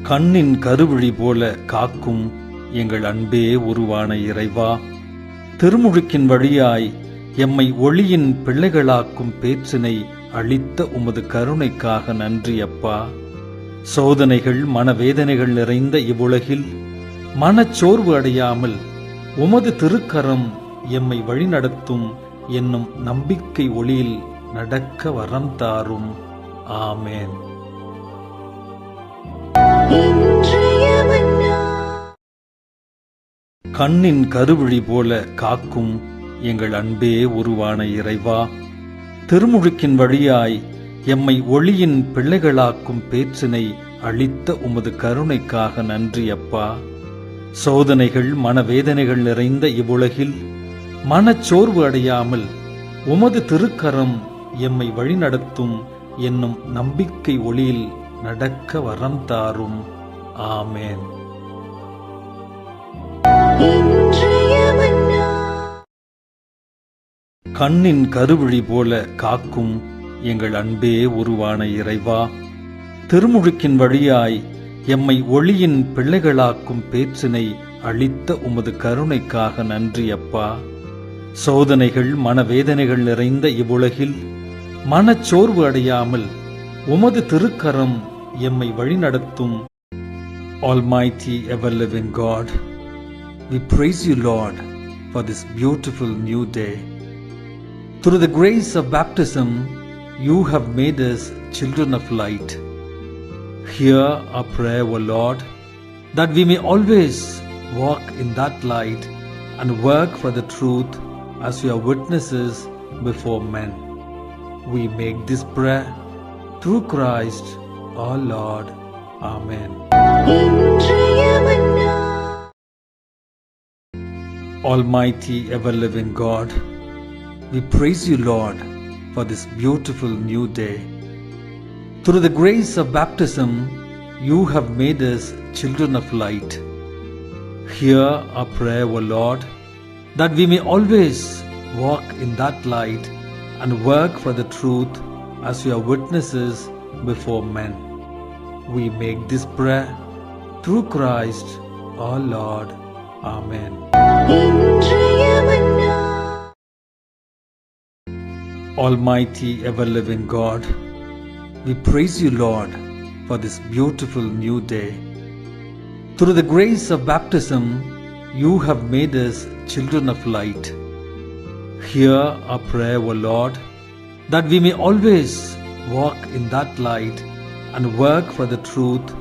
கண்ணின் கருவிழி போல காக்கும் எங்கள் அன்பே உருவான இறைவா. திருமுழுக்கின் வழியாய் எம்மை ஒளியின் பிள்ளைகளாக்கும் பேச்சினை அளித்த உமது கருணைக்காக நன்றி அப்பா. சோதனைகள் மனவேதனைகள் நிறைந்த இவ்வுலகில் மனச்சோர்வு அடையாமல் உமது திருக்கரம் எம்மை வழிநடத்தும் என்னும் நம்பிக்கை ஒளியில் நடக்க வரம் தாரும். ஆமேன். கண்ணின் கருவிழி போல காக்கும் எங்கள் அன்பே உருவான இறைவா. திருமுழுக்கின் வழியாய் எம்மை ஒளியின் பிள்ளைகளாக்கும் பேச்சினை அளித்த உமது கருணைக்காக நன்றி அப்பா. சோதனைகள் மனவேதனைகள் நிறைந்த இவ்வுலகில் மனச்சோர்வு அடையாமல் உமது திருக்கரம் எம்மை வழிநடத்தும் என்னும் நம்பிக்கை ஒளியில் நடக்க வரம் தாரும். ஆமேன். கண்ணின் கருவிழி போல காக்கும் எங்கள் அன்பே உருவான இறைவா திருமுழுக்கின் வழியாய் எம்மை ஒளியின் பிள்ளைகளாக்கும் பேச்சினை அளித்த உமது கருணைக்காக நன்றி அப்பா சோதனைகள் மனவேதனைகள் நிறைந்த இவ்வுலகில் மனச்சோர்வு அடையாமல் உமது திருக்கரம் எம்மை வழிநடத்தும் Almighty ever-living God, we praise you, Lord, for this beautiful new day. Through the grace of baptism, you have made us children of light. Hear our prayer, O Lord, that we may always walk in that light and work for the truth as we are witnesses before men. We make this prayer through Christ our Lord. Amen. Almighty, ever living God, we praise you, Lord, for this beautiful new day. Through the grace of baptism, you have made us children of light. Hear our prayer, O Lord, that we may always walk in that light and work for the truth as your witnesses before men. We make this prayer through Christ our Lord. Amen. Almighty, ever living God, we praise you, Lord, for this beautiful new day. Through the grace of baptism, you have made us children of light. Hear our prayer, O Lord, that we may always walk in that light and work for the truth